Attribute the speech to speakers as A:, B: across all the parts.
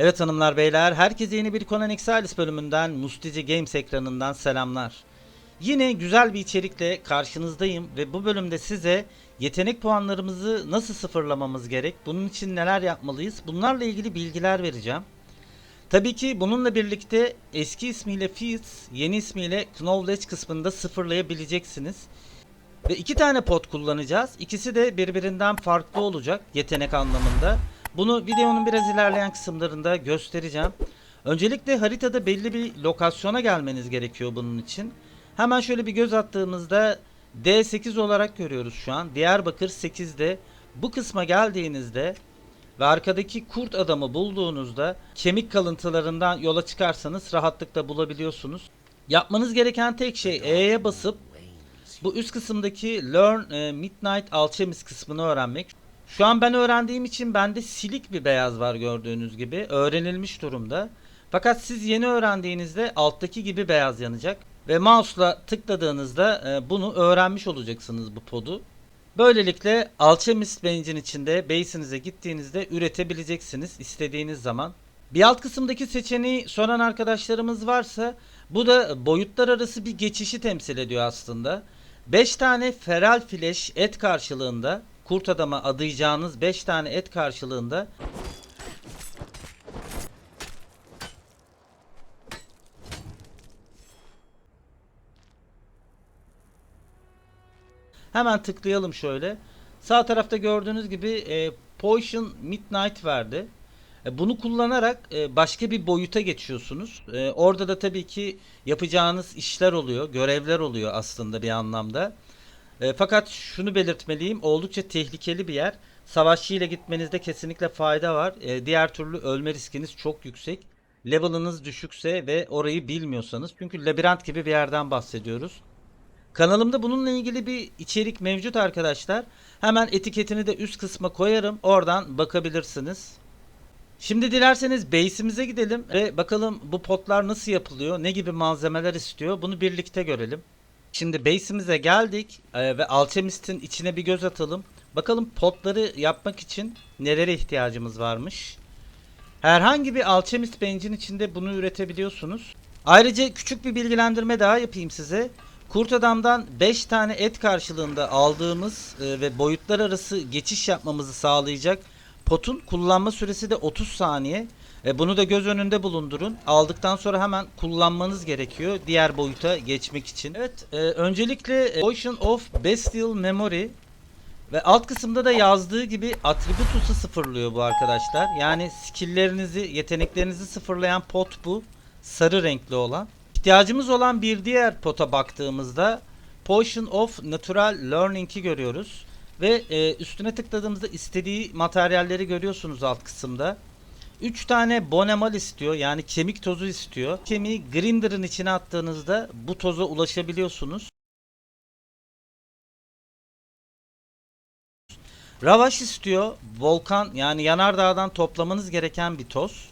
A: Evet hanımlar beyler, herkese yeni bir Conan Exiles bölümünden Mustici Games ekranından selamlar. Yine güzel bir içerikle karşınızdayım ve bu bölümde size yetenek puanlarımızı nasıl sıfırlamamız gerek, bunun için neler yapmalıyız, bunlarla ilgili bilgiler vereceğim. Tabii ki bununla birlikte eski ismiyle Fields, yeni ismiyle Knowledge kısmında sıfırlayabileceksiniz. Ve iki tane pot kullanacağız. İkisi de birbirinden farklı olacak yetenek anlamında. Bunu videonun biraz ilerleyen kısımlarında göstereceğim. Öncelikle haritada belli bir lokasyona gelmeniz gerekiyor bunun için. Hemen şöyle bir göz attığımızda D8 olarak görüyoruz şu an. Diyarbakır 8'de bu kısma geldiğinizde ve arkadaki kurt adamı bulduğunuzda kemik kalıntılarından yola çıkarsanız rahatlıkla bulabiliyorsunuz. Yapmanız gereken tek şey E'ye basıp bu üst kısımdaki Learn e, Midnight Alchemist kısmını öğrenmek. Şu an ben öğrendiğim için bende silik bir beyaz var gördüğünüz gibi. Öğrenilmiş durumda. Fakat siz yeni öğrendiğinizde alttaki gibi beyaz yanacak. Ve mouse'la tıkladığınızda e, bunu öğrenmiş olacaksınız bu podu. Böylelikle Alchemist Bench'in içinde base'inize gittiğinizde üretebileceksiniz istediğiniz zaman. Bir alt kısımdaki seçeneği soran arkadaşlarımız varsa bu da boyutlar arası bir geçişi temsil ediyor aslında. 5 tane feral flesh et karşılığında kurt adama adayacağınız 5 tane et karşılığında Hemen tıklayalım şöyle. Sağ tarafta gördüğünüz gibi e, Potion Midnight verdi. E, bunu kullanarak e, başka bir boyuta geçiyorsunuz. E, orada da tabii ki yapacağınız işler oluyor, görevler oluyor aslında bir anlamda. E, fakat şunu belirtmeliyim, oldukça tehlikeli bir yer. Savaşçı ile gitmenizde kesinlikle fayda var. E, diğer türlü ölme riskiniz çok yüksek. Level'ınız düşükse ve orayı bilmiyorsanız. Çünkü labirent gibi bir yerden bahsediyoruz. Kanalımda bununla ilgili bir içerik mevcut arkadaşlar. Hemen etiketini de üst kısma koyarım. Oradan bakabilirsiniz. Şimdi dilerseniz base'imize gidelim ve bakalım bu potlar nasıl yapılıyor, ne gibi malzemeler istiyor bunu birlikte görelim. Şimdi base'imize geldik e, ve Alchemist'in içine bir göz atalım. Bakalım potları yapmak için nelere ihtiyacımız varmış. Herhangi bir Alchemist Bench'in içinde bunu üretebiliyorsunuz. Ayrıca küçük bir bilgilendirme daha yapayım size. Kurt Adam'dan 5 tane et karşılığında aldığımız e, ve boyutlar arası geçiş yapmamızı sağlayacak potun kullanma süresi de 30 saniye. E, bunu da göz önünde bulundurun. Aldıktan sonra hemen kullanmanız gerekiyor diğer boyuta geçmek için. Evet, e, öncelikle e, Ocean of Bestial Memory ve alt kısımda da yazdığı gibi Attributus'u sıfırlıyor bu arkadaşlar. Yani skill'lerinizi, yeteneklerinizi sıfırlayan pot bu. Sarı renkli olan. İhtiyacımız olan bir diğer pota baktığımızda Potion of Natural Learning'i görüyoruz. Ve e, üstüne tıkladığımızda istediği materyalleri görüyorsunuz alt kısımda. 3 tane bonemal istiyor yani kemik tozu istiyor. Kemiği grinder'ın içine attığınızda bu toza ulaşabiliyorsunuz. Ravaş istiyor. Volkan yani yanardağdan toplamanız gereken bir toz.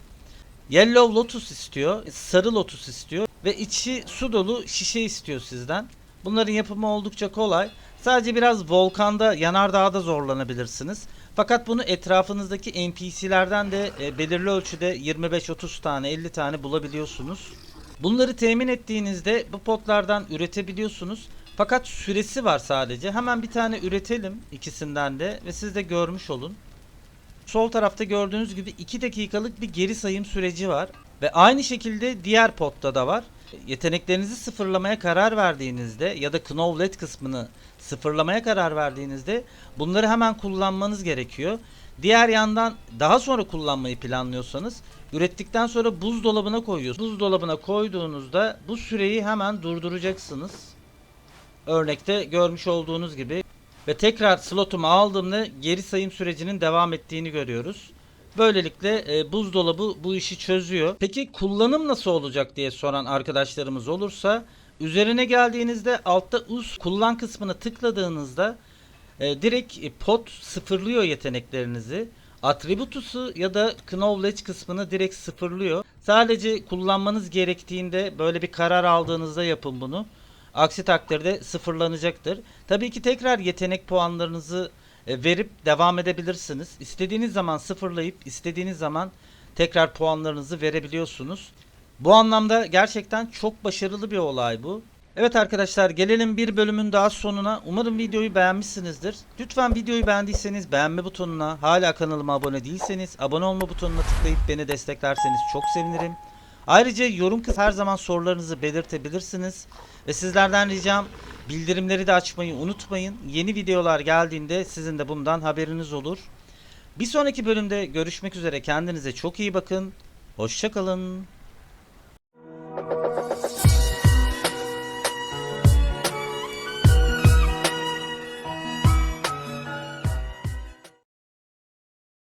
A: Yellow Lotus istiyor. Sarı Lotus istiyor. Ve içi su dolu şişe istiyor sizden. Bunların yapımı oldukça kolay. Sadece biraz volkanda, yanardağda zorlanabilirsiniz. Fakat bunu etrafınızdaki NPC'lerden de e, belirli ölçüde 25-30 tane, 50 tane bulabiliyorsunuz. Bunları temin ettiğinizde bu potlardan üretebiliyorsunuz. Fakat süresi var sadece. Hemen bir tane üretelim ikisinden de ve siz de görmüş olun. Sol tarafta gördüğünüz gibi 2 dakikalık bir geri sayım süreci var. Ve aynı şekilde diğer potta da var. Yeteneklerinizi sıfırlamaya karar verdiğinizde ya da Knowlet kısmını sıfırlamaya karar verdiğinizde bunları hemen kullanmanız gerekiyor. Diğer yandan daha sonra kullanmayı planlıyorsanız ürettikten sonra buzdolabına koyuyorsunuz. Buzdolabına koyduğunuzda bu süreyi hemen durduracaksınız. Örnekte görmüş olduğunuz gibi ve tekrar slotumu aldığımda geri sayım sürecinin devam ettiğini görüyoruz. Böylelikle e, buzdolabı bu işi çözüyor. Peki kullanım nasıl olacak diye soran arkadaşlarımız olursa üzerine geldiğinizde altta us kullan kısmına tıkladığınızda e, direkt pot sıfırlıyor yeteneklerinizi. Attributus'u ya da knowledge kısmını direkt sıfırlıyor. Sadece kullanmanız gerektiğinde böyle bir karar aldığınızda yapın bunu. Aksi takdirde sıfırlanacaktır. Tabii ki tekrar yetenek puanlarınızı verip devam edebilirsiniz. İstediğiniz zaman sıfırlayıp istediğiniz zaman tekrar puanlarınızı verebiliyorsunuz. Bu anlamda gerçekten çok başarılı bir olay bu. Evet arkadaşlar gelelim bir bölümün daha sonuna. Umarım videoyu beğenmişsinizdir. Lütfen videoyu beğendiyseniz beğenme butonuna, hala kanalıma abone değilseniz abone olma butonuna tıklayıp beni desteklerseniz çok sevinirim. Ayrıca yorum kısmı her zaman sorularınızı belirtebilirsiniz. Ve sizlerden ricam bildirimleri de açmayı unutmayın. Yeni videolar geldiğinde sizin de bundan haberiniz olur. Bir sonraki bölümde görüşmek üzere. Kendinize çok iyi bakın. Hoşçakalın.